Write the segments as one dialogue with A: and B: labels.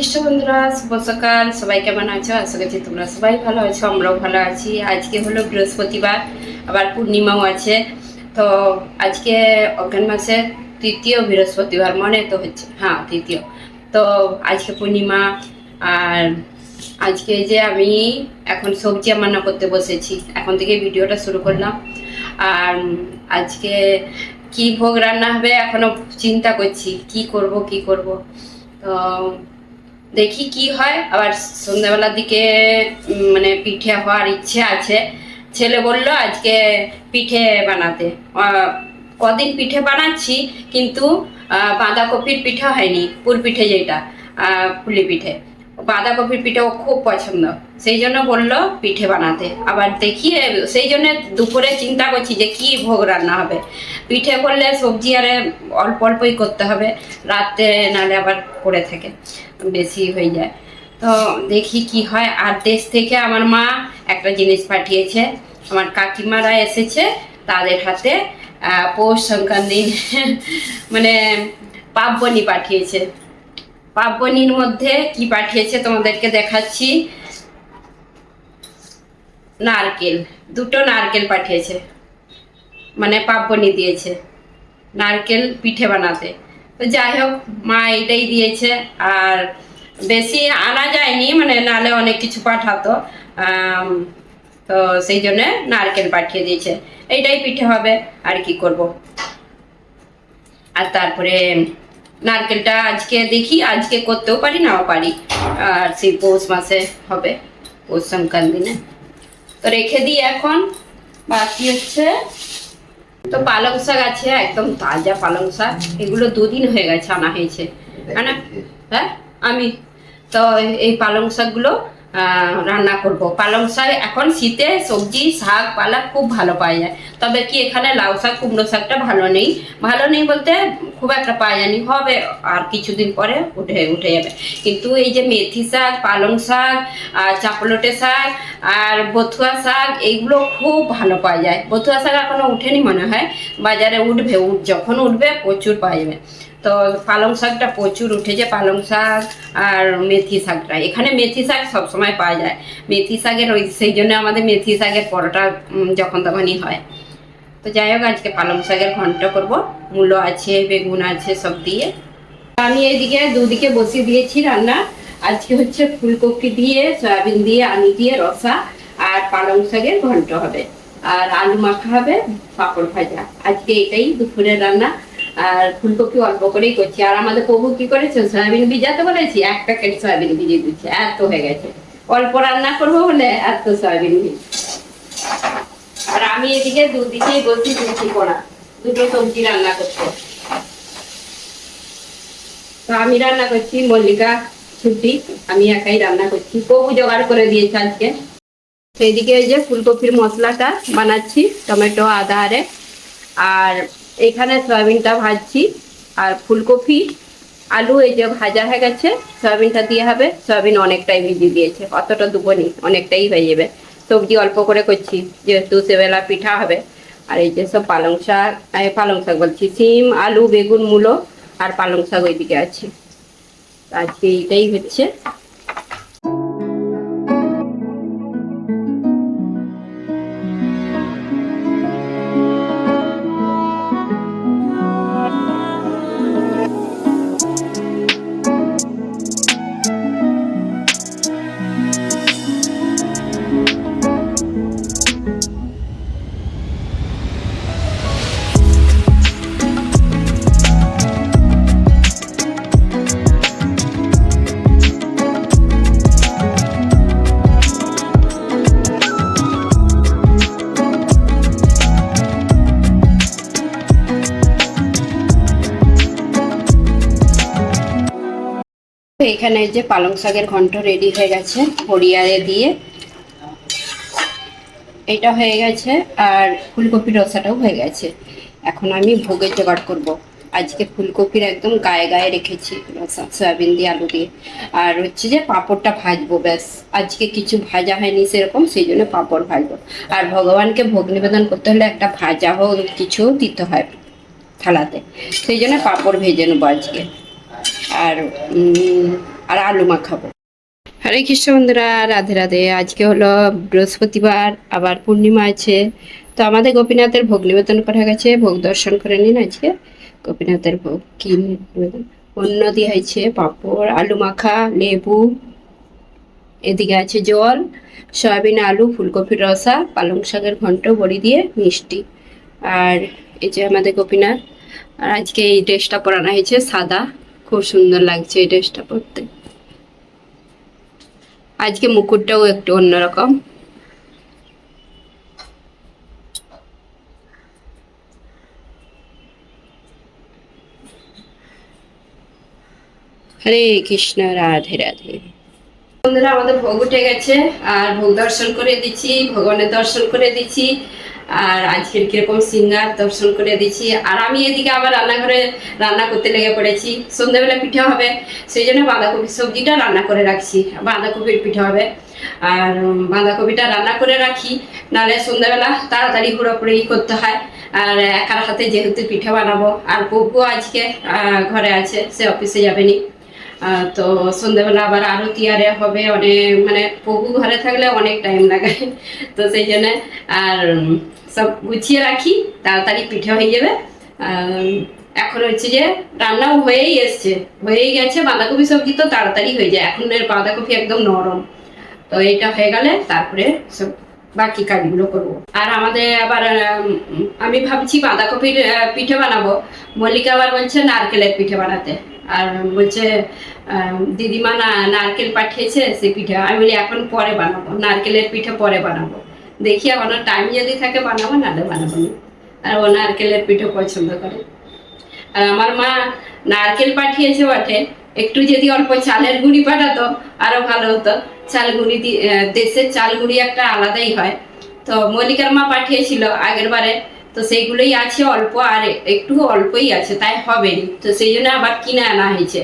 A: কৃষ্ণ বন্ধুরা, শুভ সকাল। সবাই কেমন আছো? আশা করছি তোমরা সবাই ভালো আছো, আমরাও ভালো আছি। আজকে হলো বৃহস্পতিবার, আবার পূর্ণিমাও আছে। তো আজকে অজ্ঞান মাসের তৃতীয় বৃহস্পতিবার, মনে তো হচ্ছে। হ্যাঁ তৃতীয়। তো আজকে পূর্ণিমা, আর আজকে যে আমি এখন সবজি রান্না করতে বসেছি, এখন থেকে ভিডিওটা শুরু করলাম। আর আজকে কি ভোগ রান্না হবে এখনও চিন্তা করছি, কি করব কি করব? তো দেখি কি হয়। আবার সন্ধ্যাবেলার দিকে মানে পিঠে হওয়ার ইচ্ছে আছে। ছেলে বলল, আজকে পিঠে বানাতে। কদিন পিঠে বানাচ্ছি, কিন্তু বাঁধাকপির পিঠে হয়নি, পুর পিঠে যেটা পুলি পিঠে। বাঁধাকপির পিঠে ও খুব পছন্দ, সেই জন্য বলল, পিঠে বানাতে। আবার দেখি সেই জন্য দুপুরে চিন্তা করছি যে কি ভোগ রান্না হবে। পিঠে করলে সবজি আরে অল্প অল্পই করতে হবে রাতে নালে আবার করে থাকে। বেশি হয়ে যায়। তো দেখি কি হয়। আর দেশ থেকে আমার মা একটা জিনিস পাঠিয়েছে। আমার কাকিমারা এসেছে তাদের হাতে পৌষ সংক্রান্তি মানে পাব্বনি পাঠিয়েছে। পাব্বনির মধ্যে কি পাঠিয়েছে তোমাদেরকে দেখাচ্ছি? নারকেল। দুটো নারকেল পাঠিয়েছে। মানে পাব্বনি দিয়েছে। নারকেল পিঠে বানাতে। যাই হোক, মা এটাই দিয়েছে। আর বেশি আনা যায়নি মানে নালে অনেক কিছু পাঠাতো। তো সেই জন্য নারকেল পাঠিয়ে দিয়েছে। এইটাই পিঠে হবে, আর কি করব? আর তারপরে নারকেলটা আজকে দেখি, আজকে করতেও পারি, নাও পারি। আর সেই পৌষ মাসে হবে, পৌষ সংক্রান্তি তো রেখে দিই এখন। বাকি হচ্ছে তো পালং শাক আছে একদম তাজা পালং শাক। এগুলো দুদিন হয়ে গেছে আনা হয়েছে। মানে হ্যাঁ আমি তো এই পালং শাকগুলো রান্না করব। পালং শাক এখন শীতে সবজি, শাক, পালা খুব ভালো পাওয়া যায়। তবে কি এখানে লাউ শাক, কুমড়ো শাকটা ভালো নেই? ভালো নেই বলতে খুব একটা পাওয়া যায়নি। হবে আর কিছুদিন পরে উঠে উঠে যাবে। কিন্তু এই যে মেথি শাক, পালং শাক, আর চাপলটে শাক, আর বথুয়া শাক, এইগুলো খুব ভালো পাওয়া যায়। বথুয়া শাক এখনও উঠেনি মনে হয়। বাজারে উঠবে, উঠ- যখন উঠবে প্রচুর পাওয়া যাবে। তো পালং শাকটা প্রচুর উঠেছে, পালং শাক আর মেথি শাকটা। এখানে মেথি শাক সবসময় পাওয়া যায়। মেথি শাকের ওই, সেই জন্য আমাদের মেথি শাকের পরোটা যখন তখনই হয়। তো যাই হোক, আজকে পালং শাকের ঘন্ট করব। মূলো আছে, বেগুন আছে, সব দিয়ে। আমি এইদিকে দুদিকে বসিয়ে দিয়েছি রান্না। আজকে হচ্ছে ফুলকপি দিয়ে, সয়াবিন দিয়ে আলু দিয়ে রসা আর পালং শাকের ঘন্ট হবে। আর আলু মাখা হবে, পাঁপড় ভাজা। আজকে এটাই দুপুরের রান্না। আর ফুলকপি অল্প করেই করছি। আর আমাদের প্রভু কি করেছে সয়াবিন ভিজাতে বলেছি এক প্যাকেট সয়াবিন ভিজিয়ে দিচ্ছে, এত হয়ে গেছে। অল্প রান্না করব বলে এত সয়াবিন ভিজ আর আমি এদিকে দুদিকেই বসি দিচ্ছি করা দুটো সবজি রান্না করতে তো আমি রান্না করছি মল্লিকা ছুটি আমি একাই রান্না করছি। প্রভু জোগাড় করে দিয়েছে আজকে। সেইদিকে এই যে ফুলকপির মশলাটা বানাচ্ছি, টমেটো, আদা, আরে। আর এখানে সয়াবিনটা ভাজছি, আর ফুলকপি, আলু এই যে ভাজা হয়ে গেছে, সয়াবিনটা দিয়ে হবে। সয়াবিন অনেকটাই ভিজিয়ে দিয়েছে অতটা দুবনি অনেকটাই হয়ে যাবে। সবজি অল্প করে করছি, যেহেতু সেবেলা পিঠা হবে। আর এই যে সব পালং শাক পালং শাক বলছি, সিম, আলু, বেগুন, মূলো, আর পালং শাক ওইদিকে আছে। আজকে এইটাই হচ্ছে। এখানে যে পালং শাকের ঘন্ট রেডি হয়ে গেছে, হরিয়ারে দিয়ে। এটা হয়ে গেছে আর ফুলকপির রসাটাও হয়ে গেছে। এখন আমি ভোগের জোগাড় করব। আজকে ফুলকপির একদম গায়ে গায়ে রেখেছি, রসা, সয়াবিন দিয়ে আলু দিয়ে। আর হচ্ছে যে পাঁপড়টা ভাজবো, ব্যাস। আজকে কিছু ভাজা হয়নি সেরকম, সেই জন্য পাঁপড় ভাজবো। আর ভগবানকে ভোগ নিবেদন করতে হলে একটা ভাজা হোক কিছু দিতে হয় থালাতে। সেই জন্য পাঁপড় ভেজে নেব আজকে। আর আর আলু মাখাবো। হরে কৃষ্ণ বন্ধুরা, রাধে রাধে। আজকে হলো বৃহস্পতিবার, আবার পূর্ণিমা আছে। তো আমাদের গোপীনাথের ভোগ নিবেদন করা গেছে। ভোগ দর্শন করে নিন আজকে। গোপীনাথের ভোগ কি নিবেদন? অন্য দিয়ে হয়েছে, পাঁপড়, আলু মাখা, লেবু, এদিকে আছে জল, সয়াবিন, আলু, ফুলকপির রসা, পালং শাকের ঘন্ট, বড়ি দিয়ে মিষ্টি। আর এই যে আমাদের গোপীনাথ, আর আজকে এই ড্রেসটা পরানো হয়েছে সাদা। খুব সুন্দর লাগছে এই ড্রেসটা পরতে। আজকে মুকুটটাও একটু অন্যরকম। হরে কৃষ্ণ, রাধে রাধে। বন্ধুরা, আমাদের ভোগ উঠে গেছে, আর ভোগ দর্শন করে দিচ্ছি, ভগবানের দর্শন করে দিচ্ছি। আর আজকের কীরকম সিঙ্গার দর্শন করে দিচ্ছি। আর আমি এদিকে আবার রান্নাঘরে রান্না করতে লেগে পড়েছি। সন্ধ্যাবেলা পিঠে হবে, সেই জন্য বাঁধাকপির সবজিটা রান্না করে রাখছি। বাঁধাকপির পিঠে হবে। আর বাঁধাকপিটা রান্না করে রাখি, নাহলে সন্ধ্যাবেলা তাড়াতাড়ি হুড়োপুড়ি করতে হয়। আর একার হাতে যেহেতু পিঠে বানাবো, আর পপু আজকে ঘরে আছে, সে অফিসে যাবেনি তো সন্ধ্যাবেলা আবার আরতি আরে হবে অনেক মানে প্রভু ঘরে থাকলে অনেক টাইম লাগে। তো সেই জন্য আর সব গুছিয়ে রাখি, তাড়াতাড়ি পিঠে হয়ে যাবে। এখন হচ্ছে যে রান্নাও হয়েই এসছে, হয়েই গেছে, বাঁধাকপি সবজি তো তাড়াতাড়ি হয়ে যায়। এখন এর বাঁধাকপি একদম নরম। তো এটা হয়ে গেলে তারপরে সব বাকি কাজগুলো করব। আর আমাদের আবার আমি ভাবছি বাঁধাকপির পিঠে বানাবো। মল্লিকা আবার বলছে নারকেলের পিঠে বানাতে। আর বলছে দিদিমা না, নারকেল পাঠিয়েছে সে পিঠে। আমি বলি, এখন পরে বানাবো, নারকেলের পিঠে পরে বানাবো। দেখি আমার টাইম যদি থাকে বানাবো না নাহলে বানাবো না। আর ও নারকেলের পিঠে পছন্দ করে। আর আমার মা নারকেল পাঠিয়েছে বটে, একটু যদি অল্প চালের গুঁড়ি পাঠাতো, আরও ভালো হতো। চাল গুঁড়ি দেশের চাল গুঁড়ি একটা আলাদাই হয়। তো মল্লিকার মা পাঠিয়েছিল আগের বারে। তো সেইগুলোই আছে, অল্প আর একটু অল্পই আছে, তাই হবে তো সেই জন্য আবার কিনে আনা হয়েছে।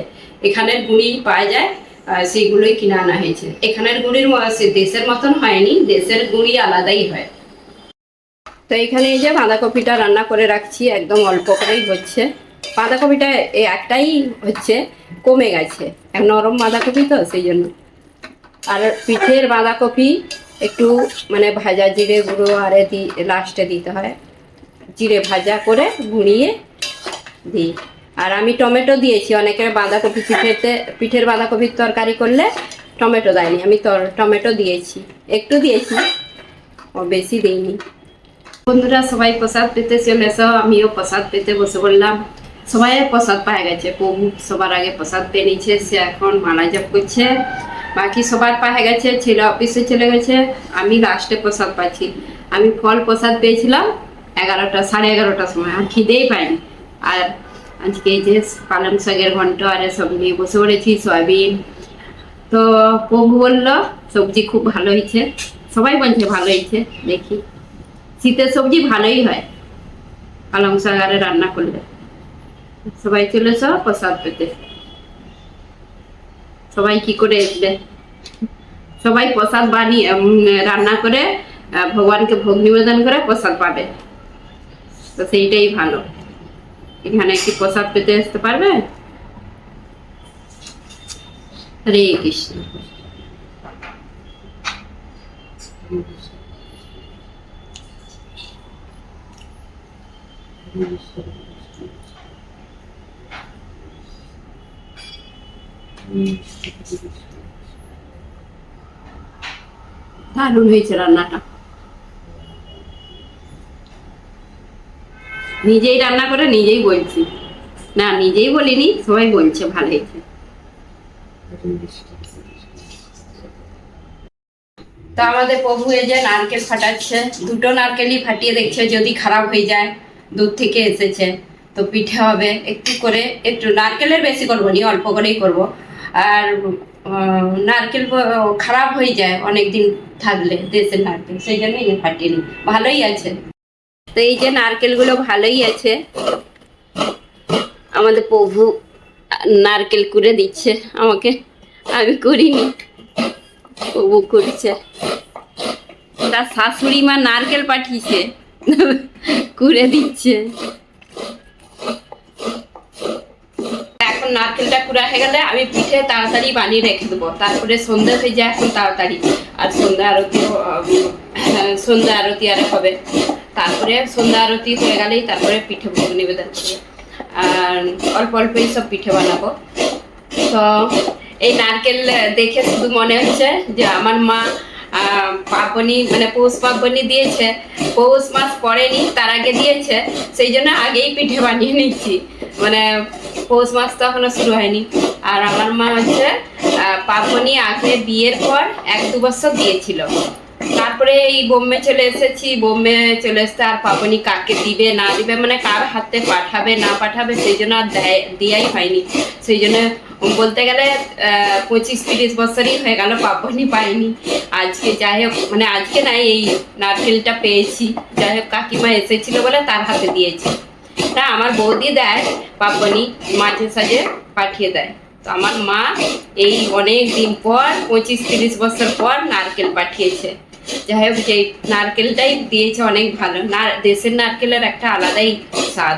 A: এখানের গুঁড়ি পাওয়া যায় সেইগুলোই কিনে আনা হয়েছে। এখানের গুঁড়ির দেশের মতন হয়নি, দেশের গুঁড়ি আলাদাই হয়। তো এখানে এই যে বাঁধাকপিটা রান্না করে রাখছি, একদম অল্প করেই হচ্ছে। বাঁধাকপিটা একটাই হচ্ছে, কমে গেছে। নরম বাঁধাকপি তো, সেই জন্য। আর পিঠের বাঁধাকপি একটু মানে ভাজা জিরে গুঁড়ো, আরে দি লাস্টে দিতে হয়। জিরে ভাজা করে গুঁড়িয়ে দিই। আর আমি টমেটো দিয়েছি, অনেকের বাঁধাকপি পিঠেতে, পিঠের বাঁধাকপির তরকারি করলে টমেটো দেয়নি। আমি টমেটো দিয়েছি। একটু দিয়েছি, ও বেশি দিইনি। বন্ধুরা, সবাই প্রসাদ পেতে চলে এসো আমিও প্রসাদ পেতে বসে বললাম সবাই প্রসাদ পায়ে গেছে, প্রভু সবার আগে প্রসাদ পেয়ে নিচ্ছে সে এখন মালা জপ করছে। বাকি সবার পায়ে গেছে, ছেলে অফিসে চলে গেছে, আমি লাস্টে প্রসাদ পাচ্ছি। আমি ফল প্রসাদ পেয়েছিলাম এগারোটা, সাড়ে এগারোটার সময়, আর খিদেই পাইনি। আর আজকে এই যে পালং শাকের ঘন্ট আর সব নিয়ে বসে পড়েছি, সয়াবিন। তো প্রভু বলল, সবজি খুব ভালো হয়েছে। সবাই বলছে ভালো হয়েছে, দেখি। শীতের সবজি ভালোই হয়। পালং শাক আরে রান্না করলে। সবাই চলে এসো প্রসাদ পেতে। সবাই কি করে আসবে সবাই প্রসাদ বানিয়ে রান্না করে ভগবানকে ভোগ নিবেদন করে প্রসাদ পাবে। তো সেইটাই ভালো। এখানে কি প্রসাদ পেতে আসতে পারবে? হরে কৃষ্ণ। দারুণ হয়েছে রান্নাটা। নিজেই রান্না করে নিজেই বলছি। না, নিজেই বলিনি, সবাই বলছে ভালো হয়েছে। তো আমাদের প্রভু এই যে নারকেল ফাটাচ্ছে, দুটো নারকেলই ফাটিয়ে দেখছে, যদি খারাপ হয়ে যায়, দূর থেকে এসেছে। তো পিঠে হবে, একটু করে, একটু নারকেলের বেশি করব নি, অল্প করেই করব। আর নারকেল খারাপ হয়ে যায় অনেক দিন থাকলে, দেশের নারকেল, সেই জন্য এই ফাটিয়ে নি। ভালোই আছে। তো এই যে নারকেলগুলো ভালোই আছে। আমাদের প্রভু নারকেল কুড়ে দিচ্ছে আমাকে। আমি করিনি প্রভু করছে তার শাশুড়ি মা নারকেল পাঠিয়েছে কুড়ে দিচ্ছে। এখন নারকেলটা কুড়া হয়ে গেলে আমি পিঠে তাড়াতাড়ি বানিয়ে রেখে দেবো। তারপরে সন্ধ্যে হয়ে যায় এখন তাড়াতাড়ি। আর সন্ধ্যা আরতিও আহ, সন্ধ্যা আরতি আর হবে। তারপরে সন্ধ্যা আরতি হয়ে গেলেই তারপরে পিঠে ভোগ নিবেদন আর অল্প অল্পই সব পিঠে বানাবো। তো এই নারকেল দেখে শুধু মনে হচ্ছে যে আমার মা পার্বণী মানে পৌষ পার্বণী দিয়েছে। পৌষ মাস পড়েনি, তার আগে দিয়েছে। সেই জন্য আগেই পিঠে বানিয়ে নিচ্ছি মানে পৌষ মাস তো এখনও শুরু হয়নি। আর আমার মা হচ্ছে পার্বণী আগে বিয়ের পর এক দু বছর দিয়েছিল। তারপরে এই বোম্বে চলে এসেছি, বোম্বে চলে এসতে আর পাবনি কাকে দিবে, না দিবে মানে কার হাতে পাঠাবে, না পাঠাবে, সেই জন্য আর দেয়, দেয়াই হয়নি। সেই জন্য বলতে গেলে পঁচিশ তিরিশ বছরই হয়ে গেল, পাবনি পাইনি। আজকে যাই হোক মানে আজকে নাই এই নারকেলটা পেয়েছি। যাই হোক, কাকিমা এসেছিল বলে তার হাতে দিয়েছি। না, আমার বৌদি দেয়, পাবনি মাঝে সাঝে পাঠিয়ে দেয়। তো আমার মা এই অনেক দিন পর, পঁচিশ তিরিশ বছর পর নারকেল পাঠিয়েছে। যাই হোক, যে নারকেলটাই দিয়েছে অনেক ভালো। না, দেশের নারকেলের একটা আলাদাই স্বাদ।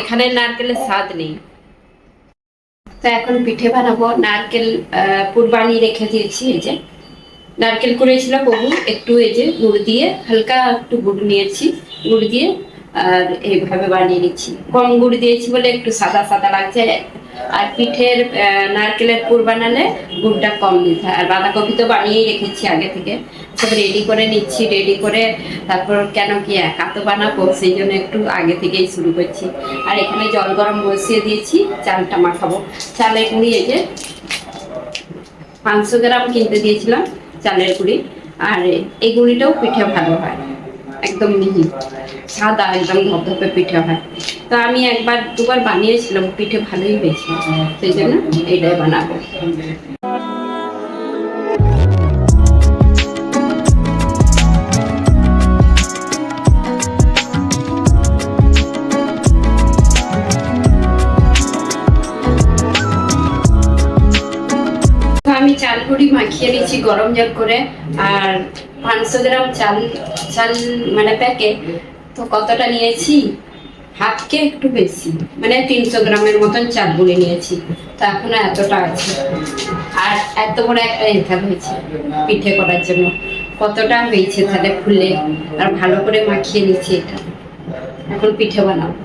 A: এখানের নারকেলের স্বাদ নেই। তো এখন পিঠে বানাবো নারকেল পুর বানিয়ে রেখে দিয়েছি, এই যে। নারকেল করেছিল বহু একটু এই যে গুড় দিয়ে, হালকা একটু গুড় নিয়েছি, গুড় দিয়ে আর এইভাবে বানিয়ে নিচ্ছি। কম গুড় দিয়েছি বলে একটু সাদা সাদা লাগছে। আর পিঠের নারকেলের পুর বানালে গুড়টা কম দিতে হয়। আর বাঁধাকপি তো বানিয়েই রেখেছি আগে থেকে। সব রেডি করে নিচ্ছি রেডি করে তারপর কেন কি একা তো বানাবো? সেই জন্য একটু আগে থেকেই শুরু করছি। আর এখানে জল গরম বসিয়ে দিয়েছি, চালটা মাখাবো। চালের গুঁড়ি এই যে পাঁচশো গ্রাম কিনতে দিয়েছিলাম চালের গুঁড়ি আর এই গুঁড়িটাও পিঠে ভালো হয়। একদম মিহি। সাদা একদম ধপধপে পিঠে হয়। তো আমি একবার, দুবার বানিয়েছিলাম, পিঠে ভালোই হয়েছে। সেই জন্য এইটাই বানাবো। আমি চাল গুঁড়ি মাখিয়ে নিচ্ছি গরম জল করে, আর পাঁচশো গ্রাম চাল চাল মানে প্যাকেট তো কতটা নিয়েছি? হাফকে একটু বেশি। মানে তিনশো গ্রামের মতন চাল গুঁড়ি নিয়েছি। তো এখনও এতটা আছে। আর এত বড় একটা এথাল হয়েছে, পিঠে করার জন্য। কতটা হয়েছে তাহলে ফুলে আর ভালো করে মাখিয়ে নিচ্ছি এটা। এখন পিঠে বানাবো।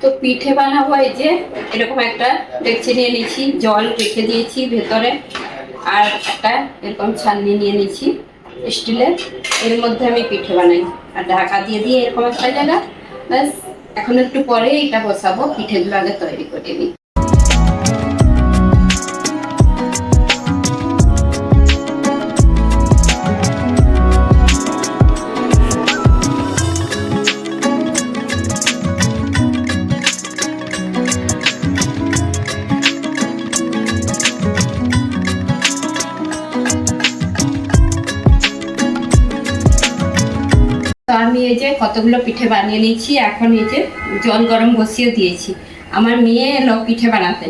A: তো পিঠে বানাবো এই যে, এরকম একটা ডেকচি নিয়ে নিয়েছি, জল রেখে দিয়েছি ভেতরে। আর একটা এরকম ছালনি নিয়ে নিয়েছি। স্টিলের। এর মধ্যে আমি পিঠে বানাই। আর ঢাকা দিয়ে দিয়ে এরকম একটা জায়গা। ব্যাস, এখন একটু পরে এটা বসাবো। পিঠেগুলো আগে তৈরি করে নিই। এই যে কতগুলো পিঠে বানিয়ে নিয়েছি, এখন এই যে জল গরম বসিয়ে দিয়েছি। আমার মেয়ে এলো পিঠে বানাতে।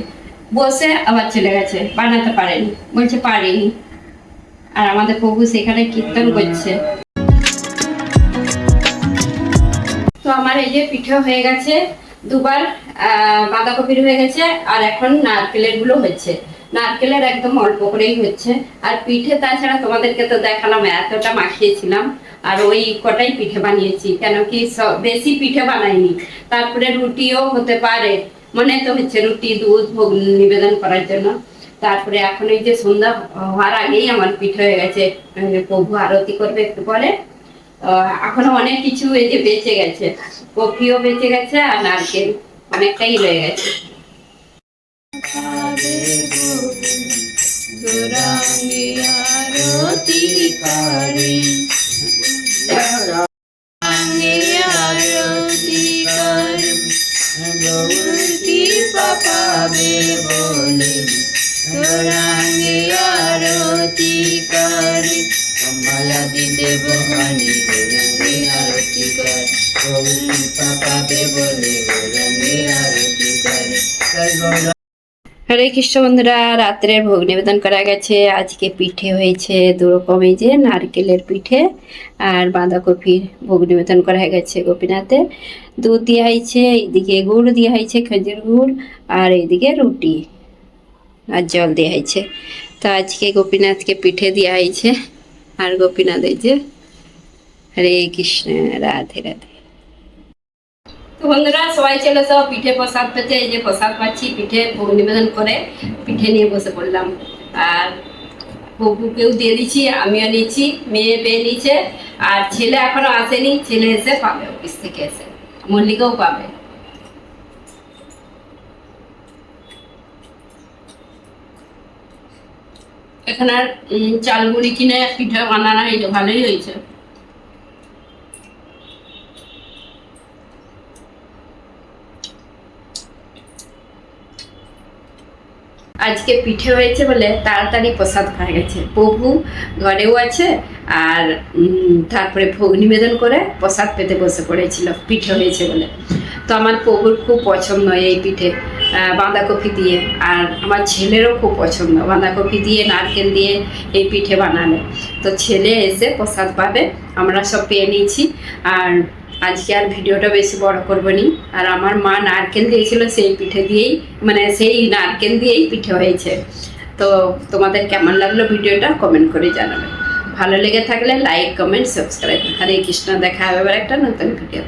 A: বসে আবার চলে গেছে, বানাতে পারেনি, বলছে পারেনি। আর আমাদের প্রভু সেখানে কীর্তন করছে। তো আমার এই যে পিঠে হয়ে গেছে, দুবার বাঁধাকপির হয়ে গেছে, আর এখন নারকেলেরগুলো হচ্ছে। নারকেলের একদম অল্প করেই হচ্ছে। আর পিঠে তাছাড়া তোমাদেরকে তো দেখালাম, এতটা মাখিয়েছিলাম। আর ওই কটাই পিঠে বানিয়েছি কেন কি বেশি পিঠে বানাইনি। তারপরে রুটিও হতে পারে, মনে তো হচ্ছে রুটি, দুধ, ভোগ নিবেদন করার জন্য। তারপরে এখন এই যে সন্ধ্যা হওয়ার আগেই আমার পিঠে হয়ে গেছে প্রভু আরতি করবে একটু পরে। এখনও অনেক কিছু এই যে বেঁচে গেছে কফিও বেঁচে গেছে আর নারকেল অনেকটাই রয়ে গেছে।
B: গৌরাঙ্গে আরতি করি গৌর পাবে বলে। গৌরাঙ্গে আরতি করে। মায়া দিতে বহানি গৌরাঙ্গে আরতি করে। গৌর পাবে বলে গৌরাঙ্গে আরতি করে।
A: হরে কৃষ্ণ বন্ধুরা, রাত্রের ভোগ নিবেদন করা গেছে। আজকে পিঠে হয়েছে দু রকম এই যে নারকেলের পিঠে আর বাঁধাকপির ভোগ নিবেদন করা গেছে গোপীনাথে দুধ দেওয়া হয়েছে, এইদিকে গুড় দেওয়া হয়েছে, খেজুর গুড় আর এইদিকে রুটি আর জল দেওয়া হয়েছে। তো আজকে গোপীনাথকে পিঠে দেওয়া হয়েছে আর গোপীনাথ এই যে হরে কৃষ্ণ, রাধে রাধে। বন্ধুরা সবাই চলে যাও পিঠে প্রসাদ পেতে। এই যে প্রসাদ পাচ্ছি পিঠে ভোগ নিবেদন করে পিঠে নিয়ে বসে পড়লাম। আর বউকেও দিয়ে দিচ্ছি আমিও নিচ্ছি মেয়ে পেয়ে নিচ্ছে আর ছেলে এখনও আসেনি ছেলে এসে পাবে অফিস থেকে এসে। মল্লিকাও পাবে। এখানে আর উম, চাল মুড়ি কিনে পিঠে বানানো হয়েছে ভালোই হয়েছে। আজকে পিঠে হয়েছে বলে তাড়াতাড়ি প্রসাদ খাওয়া গেছে। প্রভু ঘরেও আছে আর তারপরে ভোগ নিবেদন করে প্রসাদ পেতে বসে পড়েছিল, পিঠে হয়েছে বলে। তো আমার প্রভুর খুব পছন্দ এই পিঠে বাঁধাকপি দিয়ে। আর আমার ছেলেরও খুব পছন্দ, বাঁধাকপি দিয়ে, নারকেল দিয়ে এই পিঠে বানালে। তো ছেলে এসে প্রসাদ পাবে, আমরা সব পেয়ে নিয়েছি। আর আজকে আর ভিডিওটা বেশি বড় করব নি আর আমার মা নারকেল দিয়েছিল, সেই পিঠে দিয়েই মানে সেই নারকেল দিয়েই পিঠে হয়েছে। তো তোমাদের কেমন লাগল ভিডিওটা কমেন্ট করে জানাবে। ভালো লেগে থাকলে like, comment, subscribe. Hare Krishna, দেখা হবে একটা নতুন ভিডিও